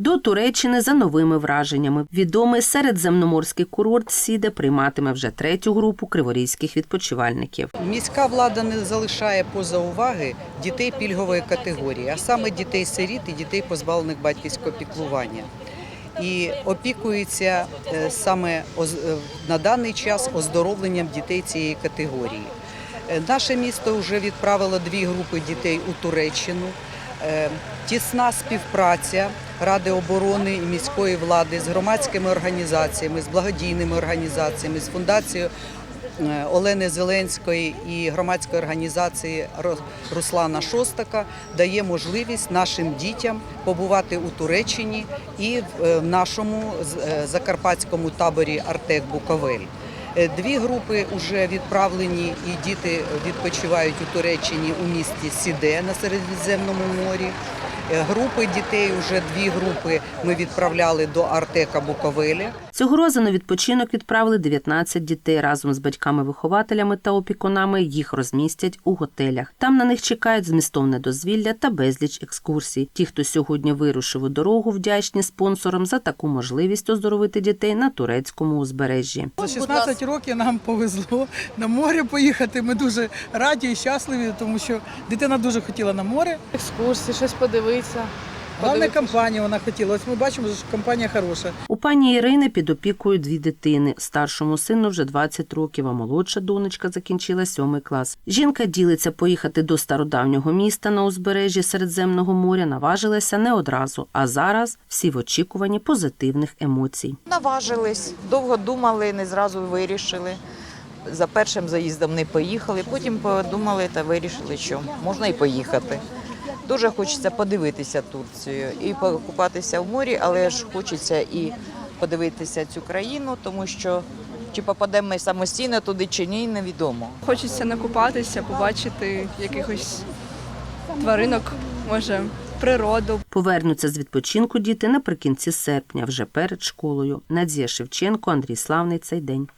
До Туреччини за новими враженнями. Відомий середземноморський курорт Сіде прийматиме вже третю групу криворізьких відпочивальників. Міська влада не залишає поза уваги дітей пільгової категорії, а саме дітей-сиріт і дітей, позбавлених батьківського піклування. І опікується е, саме е, на даний час оздоровленням дітей цієї категорії. Е, Наше місто вже відправило дві групи дітей у Туреччину. Е, Тісна співпраця Ради оборони і міської влади з громадськими організаціями, з благодійними організаціями, з фундацією е, Олени Зеленської і громадської організації Руслана Шостака дає можливість нашим дітям побувати у Туреччині і в е, нашому закарпатському таборі Артек Буковель. Е, Дві групи вже відправлені, і діти відпочивають у Туреччині у місті Сіде на Середземному морі. Е, Групи дітей, вже дві групи ми відправляли до Артека Буковеля. Цього разу на відпочинок відправили 19 дітей разом з батьками-вихователями та опікунами. Їх розмістять у готелях. Там на них чекають змістовне дозвілля та безліч екскурсій. Ті, хто сьогодні вирушив у дорогу, вдячні спонсорам за таку можливість оздоровити дітей на турецькому узбережжі. За 16 років нам повезло на море поїхати. Ми дуже раді і щасливі, тому що дитина дуже хотіла на море. екскурсії, щось подивитися. Головне компанію вона хотіла. Ось ми бачимо, що компанія хороша. У пані Ірини під опікою дві дитини. Старшому сину вже 20 років, а молодша донечка закінчила сьомий клас. Жінка ділиться поїхати до стародавнього міста на узбережжі Середземного моря. Наважилася не одразу, а зараз всі в очікуванні позитивних емоцій. Наважились, довго думали, не зразу вирішили. За першим заїздом не поїхали, потім подумали та вирішили, що можна і поїхати. Дуже хочеться подивитися Турцію і покупатися в морі, але ж хочеться і подивитися цю країну, тому що чи попадемо ми самостійно туди чи ні, невідомо. Хочеться накупатися, побачити якихось тваринок, може, природу. Повернуться з відпочинку діти наприкінці серпня, вже перед школою. Надія Шевченко, Андрій Славний цей день.